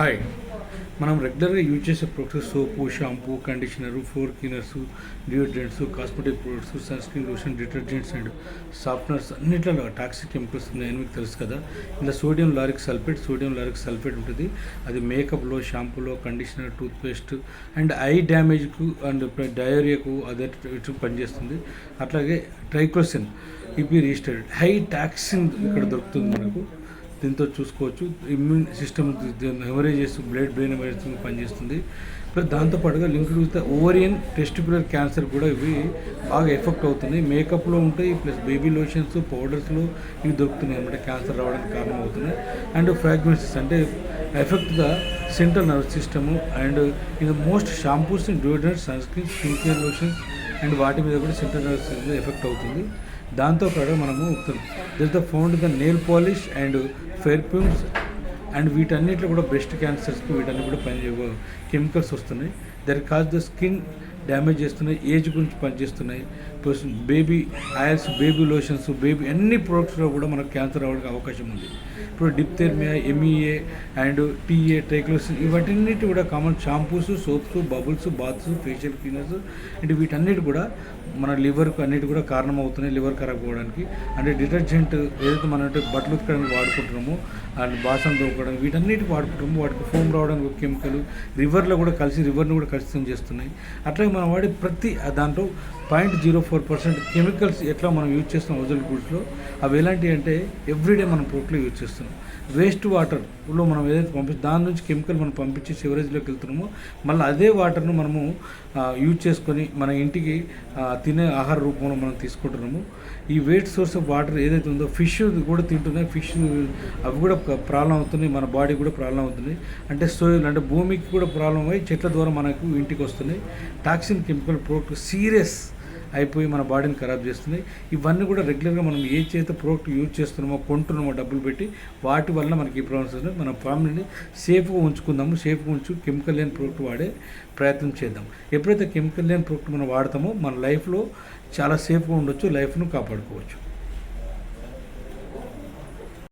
Hi మనం రెగ్యులర్గా use చేసే products soap shampoo conditioner floor cleaners deodorants cosmetic products sunscreen lotion detergents and softeners అన్నిట్లలో toxic chemicals ఉన్నాయని మీకు తెలుసు కదా. ఇలా sodium lauryl sulphate sodium lauryl sulphate ఉంటుంది. అది మేకప్లో షాంపూలో కండిషనర్ టూత్పేస్ట్ అండ్ ఐ డ్యామేజ్కు అండ్ డయోరియాకు అదే పనిచేస్తుంది. అట్లాగే triclosan EP registered high toxin ఇక్కడ దొరుకుతుంది మనకు. దీంతో చూసుకోవచ్చు. ఇమ్యూన్ సిస్టమ్ హెమరేజ్ చేస్తూ బ్లడ్ బ్రెయిన్ హెమరేజ్ పనిచేస్తుంది. ప్లస్ దాంతోపాటుగా linked with ovarian testicular cancer కూడా ఇవి బాగా ఎఫెక్ట్ అవుతున్నాయి. మేకప్లో ఉంటాయి ప్లస్ బేబీ లోషన్స్ పౌడర్స్లో ఇవి దొరుకుతున్నాయి అనమాట క్యాన్సర్ రావడానికి కారణం అవుతున్నాయి అండ్ ఫ్రాగ్మెంట్స్ అంటే effect the central nervous system and ఇది most shampoos and deodorants sunscreen skin care lotions and వాటి మీద కూడా సెంట్రల్ నర్వస్ సిస్టమ్ ఎఫెక్ట్ అవుతుంది. దాంతోపాటు మనము this the found the nail polish and perfumes and వీటన్నిటిలో కూడా బ్రెస్ట్ క్యాన్సర్స్కి వీటన్ని కూడా పని కెమికల్స్ వస్తున్నాయి. They cause the skin damage చేస్తున్నాయి ఏజ్ గురించి పనిచేస్తున్నాయి. Plus baby oils baby lotions baby అన్ని ప్రోడక్ట్స్లో కూడా మనకు క్యాన్సర్ అవ్వడానికి అవకాశం ఉంది. ఇప్పుడు డిప్థెర్మియా ఎంఈఏ అండ్ టీఏ టైక్లోసిన్ ఇవన్నిటి కూడా common shampoos soaps bubbles baths facial cleaners and వీటన్నిటి కూడా మన లివర్కు అన్నిటి కూడా కారణం అవుతున్నాయి లివర్ ఖరాబ్ అవ్వడానికి అంటే డిటర్జెంట్ ఏదైతే మనం అంటే బట్టలు ఉతకడానికి వాడుకుంటున్నామో అండ్ బాసన దొరకడం వీటన్నిటికి వాడుకుంటాము వాటికి ఫోమ్ రావడానికి ఒక కెమికల్ రివర్లో కూడా కలిసి రివర్ని కూడా కలుషితం చేస్తున్నాయి. అట్లాగే మనం వాడే ప్రతి దాంట్లో point zero four percent chemicals ఎట్లా మనం యూజ్ చేస్తున్నాం ఓజల్ గుడ్స్లో అవి ఎలాంటివి అంటే ఎవ్రీడే మనం పోట్లో యూజ్ చేస్తున్నాం. వేస్ట్ వాటర్లో మనం ఏదైతే పంపించి దాని నుంచి కెమికల్ మనం పంపించి సివరేజ్లోకి వెళ్తున్నామో మళ్ళీ అదే వాటర్ను మనము యూజ్ చేసుకొని మన ఇంటికి తినే ఆహార రూపంలో మనం తీసుకుంటున్నాము. ఈ వేస్ట్ సోర్స్ ఆఫ్ వాటర్ ఏదైతే ఉందో ఫిష్ కూడా తింటున్నాయి ఫిష్ అవి కూడా ప్రాబ్లం అవుతున్నాయి మన బాడీ కూడా ప్రాబ్లం అవుతుంది. అంటే సోయిల్ అంటే భూమికి కూడా ప్రాబ్లం అయ్యి చెట్ల ద్వారా మనకు ఇంటికి వస్తున్నాయి. టాక్సిన్ కెమికల్ ప్రోడక్ట్ సీరియస్ అయిపోయి మన బాడీని ఖరాబ్ చేస్తున్నాయి ఇవన్నీ కూడా రెగ్యులర్గా మనం ఏ చేత ప్రోడక్ట్ యూజ్ చేస్తున్నామో కొంటున్నామో డబ్బులు పెట్టి వాటి వల్ల మనకి ఈ ప్రాబ్లమ్స్ వస్తున్నాయి. మన ఫ్యామిలీని సేఫ్గా ఉంచుకుందాము. సేఫ్గా ఉంచు కెమికల్ లేని ప్రోడక్ట్ వాడే ప్రయత్నం చేద్దాం. ఎప్పుడైతే కెమికల్ లేని ప్రోడక్ట్ మనం వాడతామో మన లైఫ్లో చాలా సేఫ్గా ఉండొచ్చు లైఫ్ను కాపాడుకోవచ్చు.